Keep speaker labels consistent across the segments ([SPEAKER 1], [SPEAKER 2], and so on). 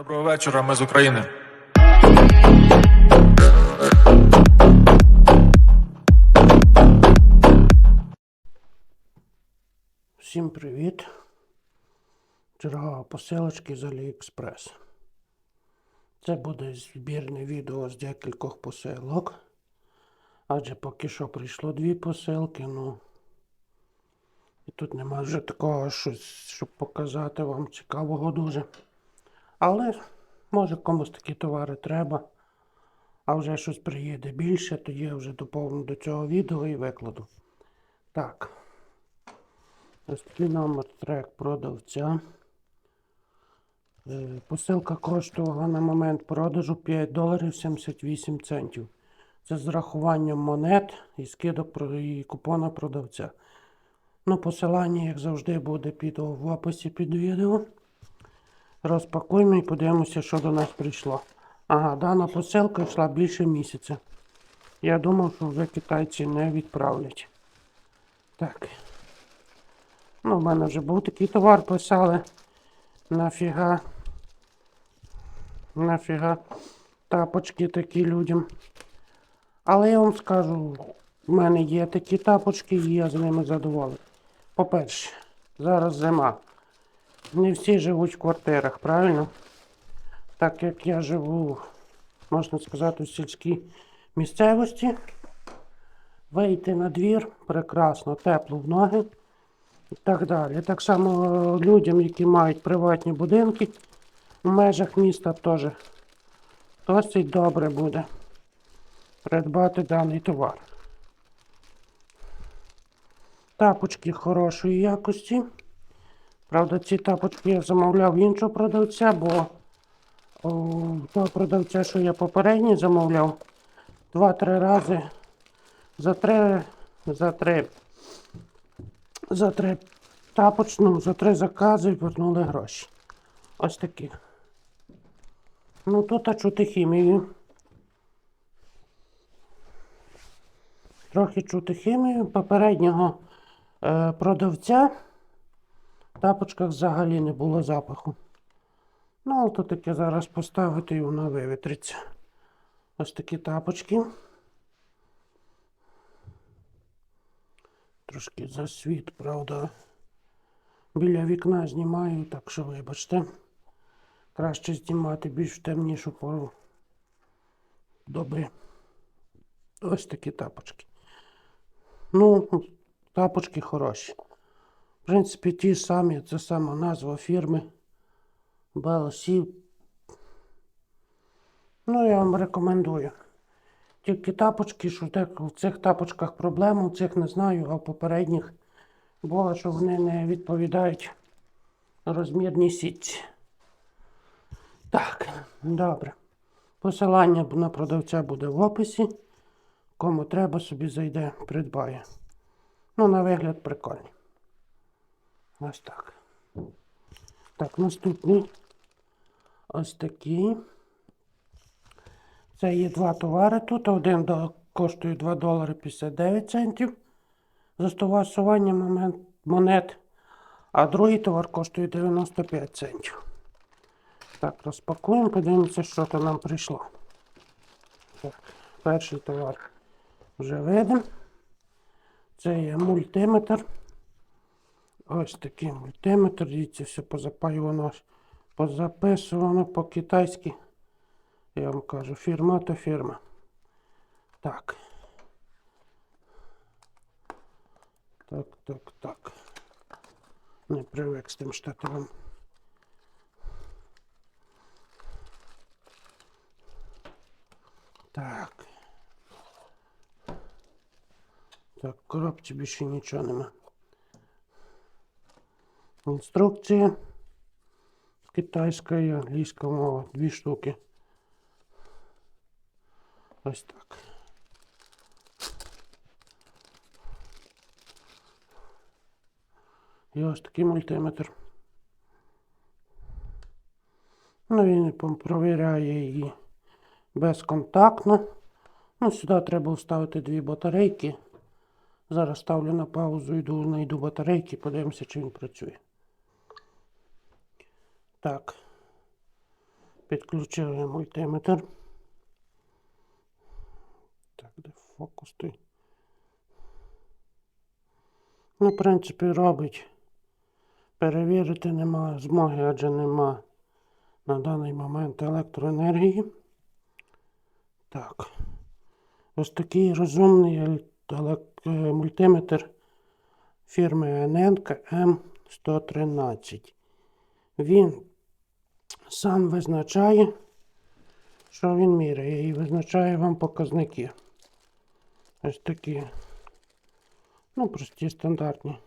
[SPEAKER 1] Доброго вечора, ми з України.
[SPEAKER 2] Всім привіт! Чергова посилочки з Аліекспрес. Це буде збірне відео з декількох посилок. Адже поки що прийшло дві посилки, ну. І тут нема вже такого щось, щоб показати вам цікавого дуже. Але може комусь такі товари треба. А вже щось приїде більше, тоді я вже доповню до цього відео і викладу. Так. Ось такий номер трек продавця. Е, Посилка коштувала на момент продажу 5 доларів 78 центів. Це з рахуванням монет і скидок і купона продавця. Ну, посилання, як завжди, буде під в описі під відео. Розпакуємо і подивимося, що до нас прийшло. Ага, дана посилка йшла більше місяця. Я думав, що вже китайці не відправлять. Так. Ну, в мене вже був такий товар, писали. Нафіга. Нафіга тапочки такі людям. Але я вам скажу, в мене є такі тапочки і я з ними задоволений. По-перше, зараз зима. Не всі живуть в квартирах, правильно? Так як я живу, можна сказати, в сільській місцевості. Вийти на двір прекрасно, тепло в ноги і так далі. Так само е, людям, які мають приватні будинки в межах міста теж досить добре буде придбати даний товар. Тапочки хорошої якості. Правда, ці тапочки я замовляв іншого продавця, бо о, того продавця, що я попередній замовляв, два-три рази за три, за три за три тапочну, за три закази вернули гроші. Ось такі. Ну тут а чути хімію. Трохи чути хімію. Попереднього е, продавця тапочках взагалі не було запаху. Ну, але то таке зараз поставити і воно вивітриться. Ось такі тапочки. Трошки засвіт, правда. Біля вікна знімаю, так що вибачте. Краще знімати більш темнішу пору. Добре. Ось такі тапочки. Ну, тапочки хороші. В принципі, ті самі, це сама назва фірми. BLC. Ну, я вам рекомендую. Тільки тапочки, що в цих тапочках проблема, у цих не знаю, а в попередніх було, що вони не відповідають розмірній сітці. Так, добре. Посилання на продавця буде в описі. Кому треба, собі зайде, придбає. Ну, на вигляд прикольний. Ось так. Так, наступний. Ось такий. Це є два товари тут. Один коштує 2 долари 59 центів за стосування монет, а другий товар коштує 95 центів. Так, розпакуємо, подивимося, що то нам прийшло. Так, перший товар вже видим. Це є мультиметр. Ось такий мультиметр. Дивіться, все позапаювано, позаписувано по-китайськи. Я вам кажу, фірма то фірма. Так. Так, так, так. Не привик з тим штативом. Так. Так, в коробці більше нічого нема. Інструкція. Китайська і англійська мова. Дві штуки. Ось так. І ось такий мультиметр. Ну, він провіряє її безконтактно. Ну, сюди треба вставити дві батарейки. Зараз ставлю на паузу, йду, знайду батарейки, подивимося, чи він працює. Так. Підключили мультиметр. Так, де фокус той? Ну, в принципі, робить. Перевірити немає змоги, адже нема на даний момент електроенергії. Так. Ось такий розумний е, мультиметр фірми Ененка М113. Він сам визначає, що він міряє, і визначає вам показники. Ось такі. Ну, прості стандартні.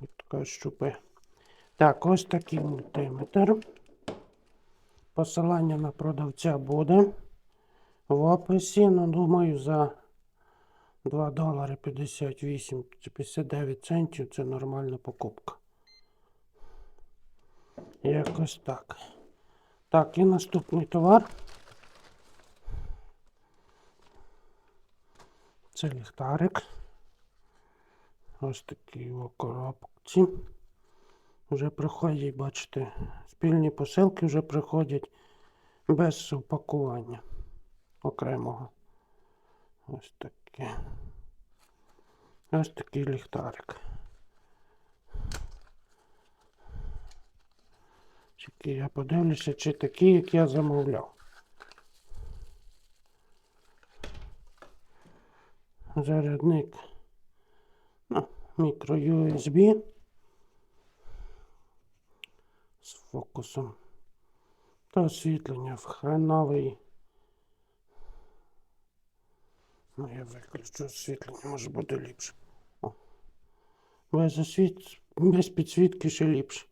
[SPEAKER 2] Ось така щупи. Так, ось такий мультиметр. Посилання на продавця буде в описі. Ну, думаю, за 2 долари 58 чи 59 центів це нормальна покупка. Якось так. Так, і наступний товар. Це ліхтарик. Ось такий у коробці. Вже приходять, бачите, спільні посилки вже приходять без упакування окремого. Ось таке. Ось такий ліхтарик. Тільки я подивлюся, чи такий, як я замовляв. Зарядник. Ну, мікро USB з фокусом. Та освітлення в хреновий. Ну, я виключу освітлення, може буде ліпше. О. Без, освіт... Без підсвітки ще ліпше.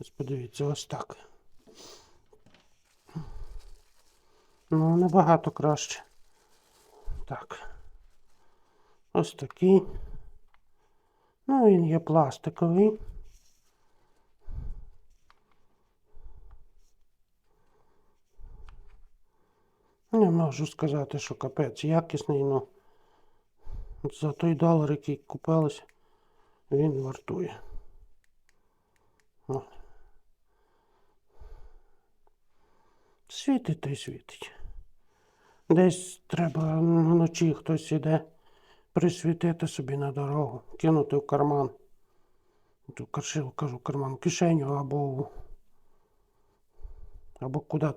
[SPEAKER 2] Ось подивіться, ось так. Ну, набагато краще. Так. Ось такий. Ну, він є пластиковий. Не можу сказати, що капець якісний, ну за той долар, який купилось, він вартує. О. Світить та й світить. Десь треба вночі хтось іде присвітити собі на дорогу, кинути в карман. Ту каршив, кажу, карман, кишеню або, або куди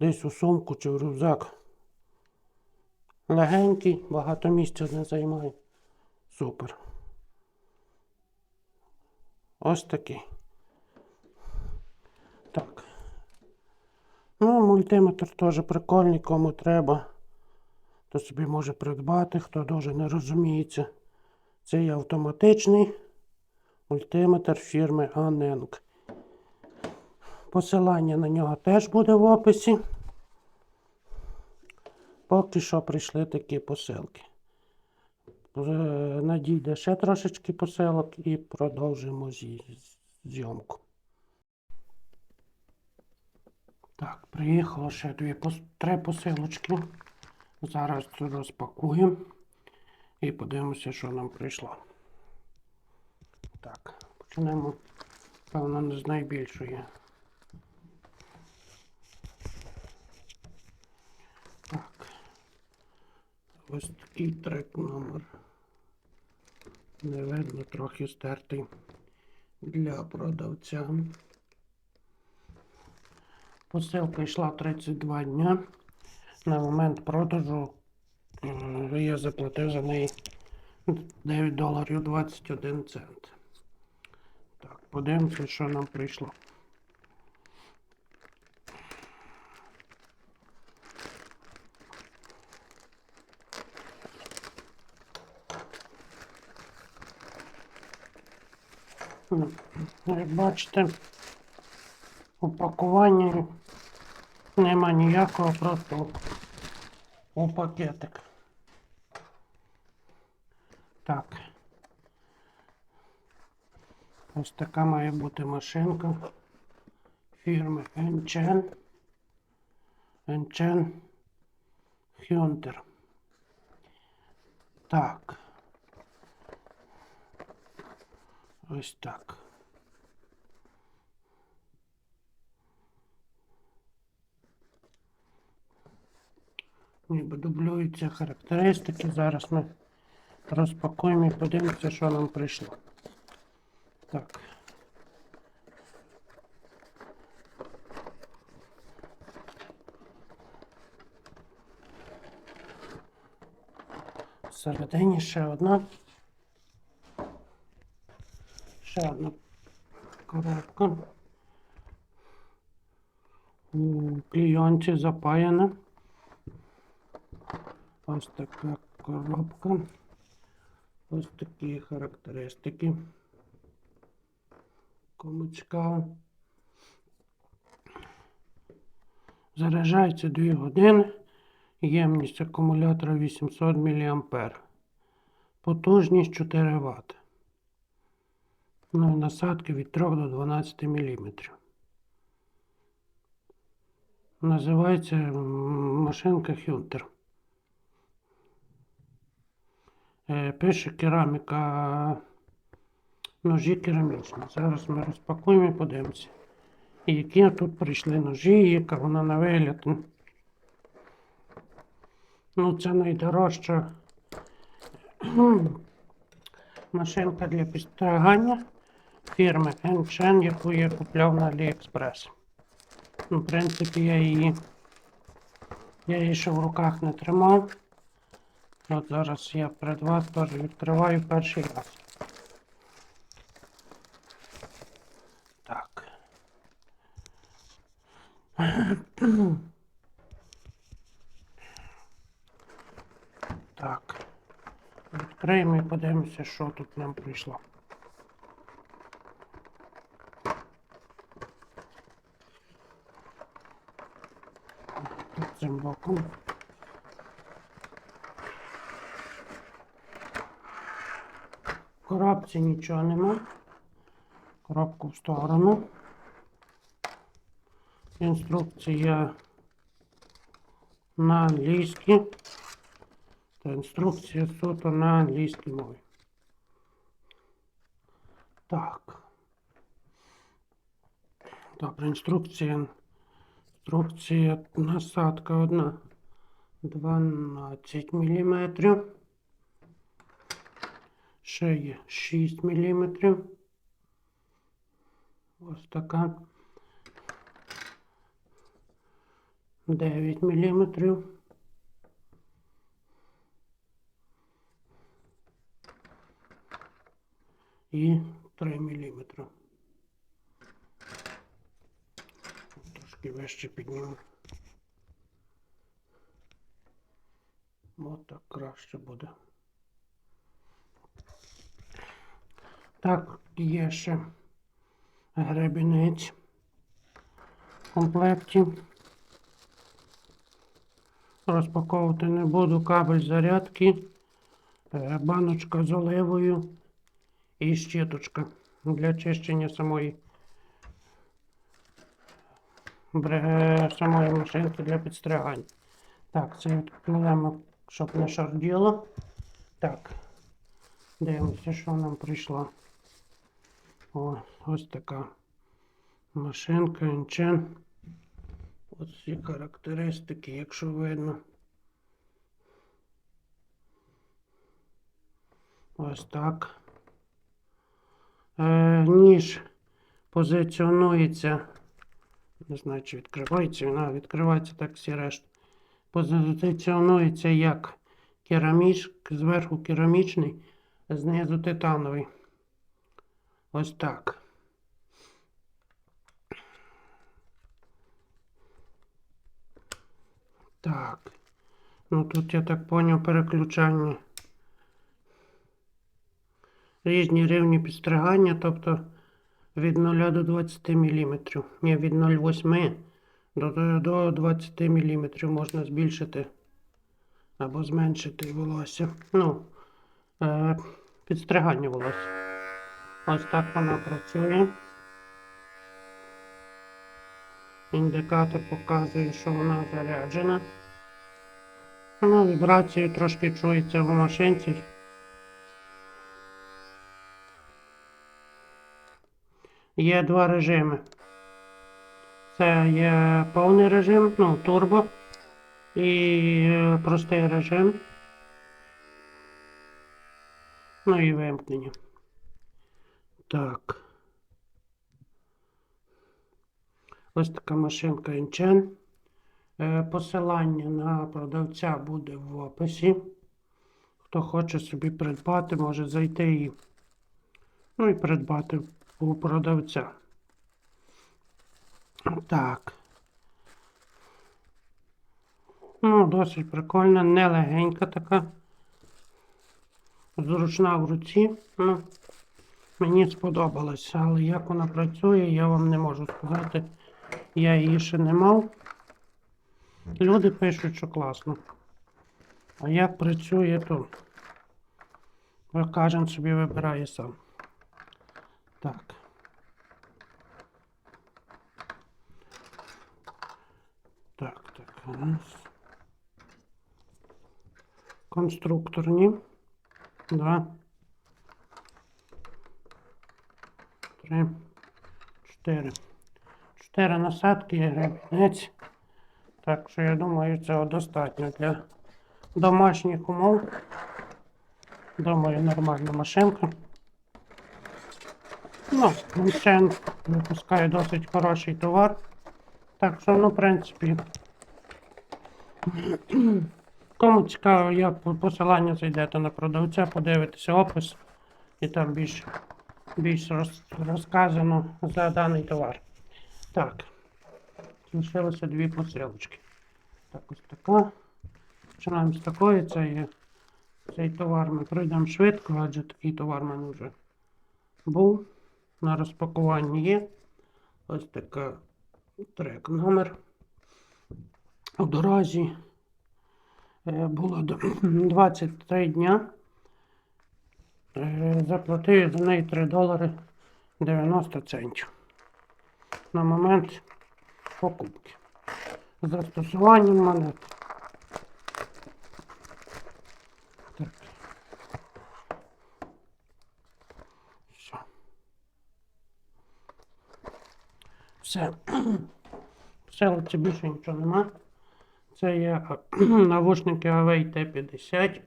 [SPEAKER 2] десь у сумку чи в рюкзак. Легенький, багато місця не займає. Супер. Ось такий. Так. Ну, мультиметр теж прикольний, кому треба. То собі може придбати, хто дуже не розуміється. Це є автоматичний мультиметр фірми Aneng. Посилання на нього теж буде в описі. Поки що прийшли такі посилки. Е, Надійде ще трошечки посилок і продовжимо зйомку. Так, приїхало ще дві три посилочки. Зараз розпакуємо і подивимося, що нам прийшло. Так, почнемо, певно, не з найбільшої. Так. Ось такий трек номер. Не видно, трохи стертий для продавця. Посилка йшла 32 дня. На момент продажу е, я заплатив за неї 9 доларів 21 цент. Так, подивимося, що нам прийшло. Як бачите, упакування нема ніякого, просто у пакетик. Так. Ось така має бути машинка фірми Enchen. Enchen Hunter. Так. Ось так. Ніби дублюються характеристики. Зараз ми розпакуємо і подивимося, що нам прийшло. Так. Всередині ще одна. Ще одна коробка. У клійонці запаяна. Ось така коробка. Ось такі характеристики. Кому цікаво. Заряджається 2 години. Ємність акумулятора 800 мА. Потужність 4 Вт. Ну, насадки від 3 до 12 мм. Називається машинка Хюнтер. Е, Пише кераміка ножі керамічні. Зараз ми розпакуємо і подивимося. І які тут прийшли ножі, яка вона на вигляд. Ну, це найдорожча машинка для підстригання фірми Енчен, яку я купляв на AliExpress. Ну, в принципі, я її, я її ще в руках не тримав. От зараз я перед вас теж відкриваю перший раз. Так. Так. Відкриємо і подивимося, що тут нам прийшло. Цим боком. коробці нічого нема. Коробку в сторону. Інструкція на англійській. Та інструкція суто на англійській мові. Так. Добре, інструкція. Інструкція насадка одна 12 мм. Є 6 мм. Ось така. 9 мм. І 3 мм. Трошки вище підніму. От так краще буде. Так, є ще гребінець в комплекті. Розпаковувати не буду кабель зарядки, е, баночка з оливою і щіточка для чищення самої, самої машинки для підстригання. Так, це відкладемо, щоб не шарділо. Так, дивимося, що нам прийшло. О, ось така машинка Інчен. Ось ці характеристики, якщо видно. Ось так. Е, ніж позиціонується. Не знаю, чи відкривається, вона відкривається так всі решта. Позиціонується як кераміч, зверху керамічний, знизу титановий. Ось так. Так. Ну тут я так поняв переключання. Різні рівні підстригання, тобто від 0 до 20 мм. Ні, від 0,8 до, до, до 20 мм можна збільшити або зменшити волосся. Ну, е, підстригання волосся. Ось так вона працює. Індикатор показує, що вона заряджена. Ну, вібрації трошки чується в машинці. Є два режими. Це є повний режим, ну, турбо. І е, простий режим. Ну і вимкнення. Так. Ось така машинка Інчен. Е, Посилання на продавця буде в описі. Хто хоче собі придбати, може зайти і, ну і придбати у продавця. Так. Ну, досить прикольна, нелегенька така. Зручна в руці. Ну, мені сподобалося, але як вона працює, я вам не можу сказати. Я її ще не мав. Люди пишуть, що класно. А як працює, то кожен собі вибирає сам. Так. Так, так. Раз. Конструкторні. Два. Три. Чотири. Чотири насадки і гребінець. Так що я думаю, цього достатньо для домашніх умов. Думаю, нормальна машинка. Ну, Мінчен випускає досить хороший товар. Так що, ну, в принципі, кому цікаво, я посилання зайдете на продавця, подивитеся опис і там більш, більш роз, розказано за даний товар. Так, залишилося дві посилочки. Так, ось така. Починаємо з такої. Це є цей товар ми пройдемо швидко, адже такий товар в мене вже був. На розпакуванні є. Ось така трек номер. У дорозі е, було 23 дня. Заплатив за неї 3 долари 90 центів. На момент покупки. З застосуванням монет. Так. Все. Все. Все, це більше нічого нема. Це є навушники Huawei T50.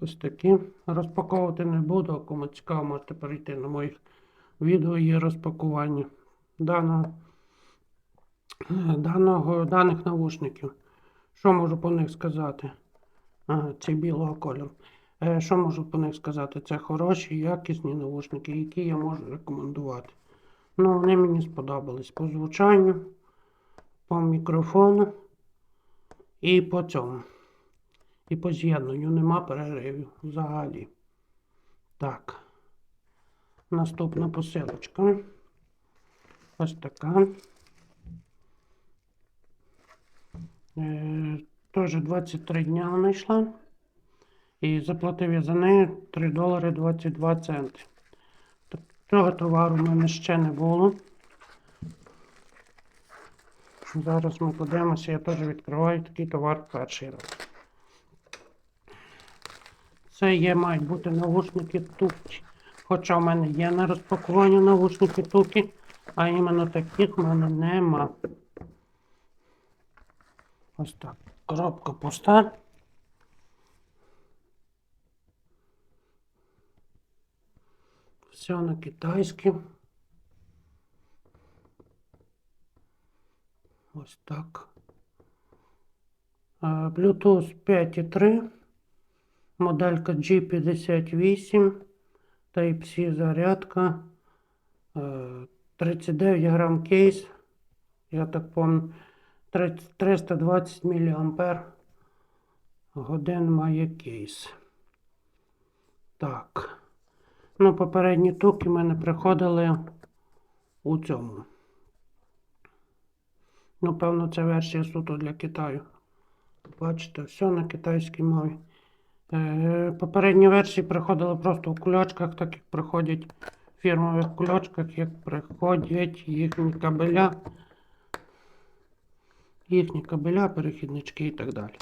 [SPEAKER 2] Ось такі. Розпаковувати не буду, а кому цікаво, можете перейти на моїх відео є розпакування даного, даного, даних навушників. Що можу по них сказати? Ага, ці білого кольору. Е, що можу по них сказати? Це хороші, якісні навушники, які я можу рекомендувати. Ну, вони мені сподобались по звучанню, по мікрофону і по цьому. І по з'єднанню нема переривів взагалі. Так. Наступна посилочка. Ось така. Е, Теж 23 дня вона йшла. І заплатив я за неї 3 долари 22 центи. Цього товару в мене ще не було. Зараз ми подивимося, я теж відкриваю такий товар перший раз. Це є, мають бути навушники тукі. Хоча в мене є на розпакуванні навушники тукі, а іменно таких в мене нема. Ось так. Коробка пуста. Все на китайській. Ось так. Е, Bluetooth 5.3. Моделька G58. Type-C зарядка. Е, 39 грам кейс. Я так помню. 320 мА годин має кейс. Так. Ну, попередні туки мене приходили у цьому. Ну, певно, це версія суто для Китаю. Бачите, все на китайській мові. Е, попередні версії приходили просто в кульочках, так як приходять в фірмових кульочках, як приходять їхні кабеля, їхні кабеля, перехіднички і так далі.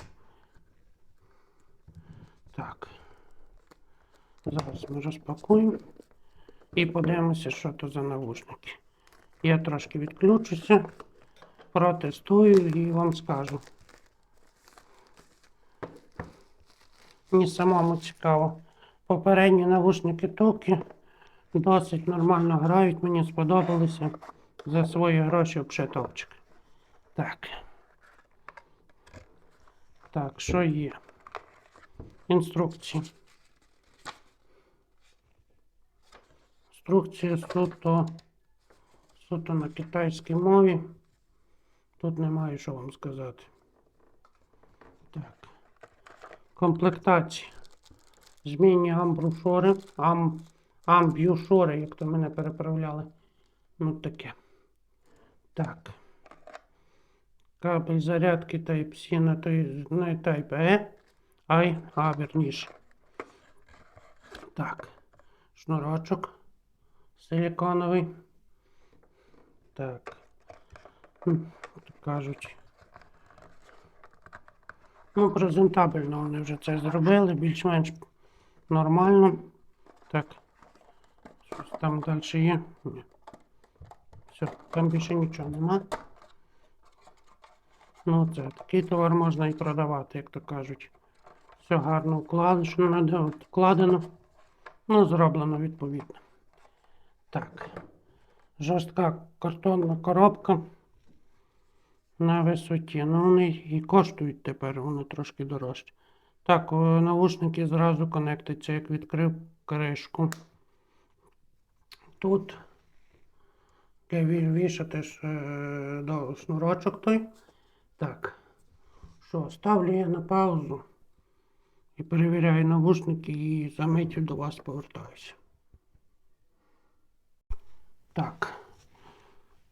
[SPEAKER 2] Так. Зараз ми розпакуємо і подивимося, що то за навушники. Я трошки відключуся, Протестую і вам скажу. Мені самому цікаво. Попередні навушники токи досить нормально грають, мені сподобалися. За свої гроші топчик. Так. Так, що є? Інструкції. Інструкція суто, суто на китайській мові. Тут немає що вам сказати. Так. Комплектація. Змінні амбрушори. Ам, амб'юшори, як то мене переправляли. Ну таке. Так. Кабель зарядки Type-C на той, не Type-E, ай, а верніше. Так. Шнурочок силіконовий. Так. Тут кажуть. Ну, презентабельно вони вже це зробили, більш-менш нормально. Так. Щось там далі є. Ні. Все, там більше нічого нема. Ну, це такий товар можна і продавати, як то кажуть. Все гарно вкладено, вкладено. Ну, зроблено відповідно. Так. Жорстка картонна коробка на висоті. Ну, вони і коштують тепер, вони трошки дорожчі. Так, о, навушники зразу конектуються, як відкрив кришку. Тут вішати е, до шнурочок той. Так. Що, ставлю я на паузу і перевіряю навушники і за миттю до вас повертаюся. Так.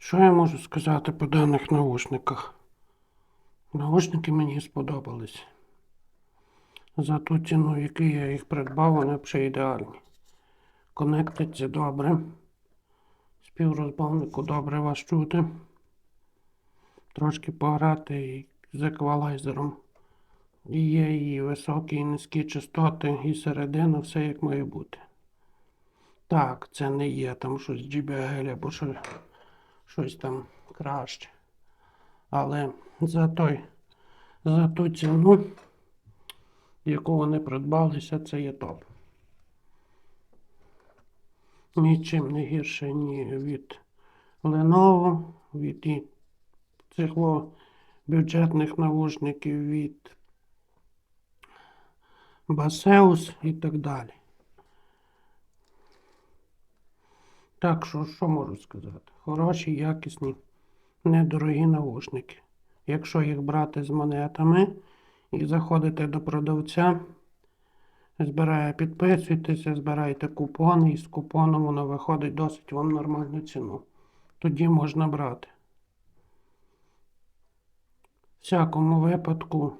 [SPEAKER 2] Що я можу сказати по даних наушниках? Наушники мені сподобались. За ту ціну, яку я їх придбав, вони взагалі ідеальні. Конектиться добре. Співрозмовнику добре вас чути. Трошки пограти з еквалайзером. І є і високі, і низькі частоти, і середина, все як має бути. Так, це не є там щось JBL або що, щось там краще. Але за той, за ту ціну, яку вони придбалися, це є топ. Нічим не гірше ні від Lenovo, від цих бюджетних навушників від Baseus і так далі. Так що, що можу сказати? Хороші, якісні, недорогі навушники. Якщо їх брати з монетами і заходите до продавця, збирає, підписуйтеся, збирайте купони, і з купоном воно виходить досить вам нормальну ціну. Тоді можна брати. В всякому випадку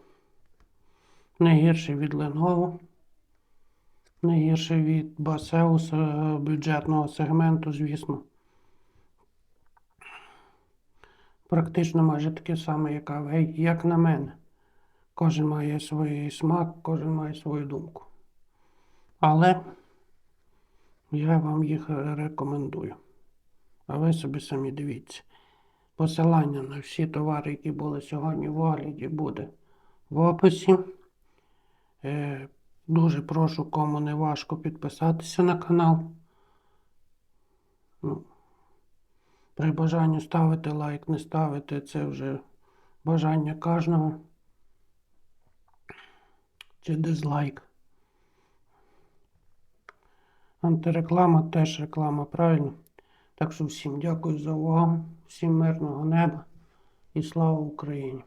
[SPEAKER 2] не гірше від Lenovo, не від Baseus е, бюджетного сегменту, звісно. Практично майже таке саме, як Авей, як на мене. Кожен має свій смак, кожен має свою думку. Але я вам їх рекомендую. А ви собі самі дивіться. Посилання на всі товари, які були сьогодні в огляді, буде в описі. Дуже прошу, кому не важко підписатися на канал. Ну, при бажанні ставити лайк, не ставити, це вже бажання кожного. Чи дизлайк. Антиреклама теж реклама, правильно? Так що всім дякую за увагу, всім мирного неба і слава Україні!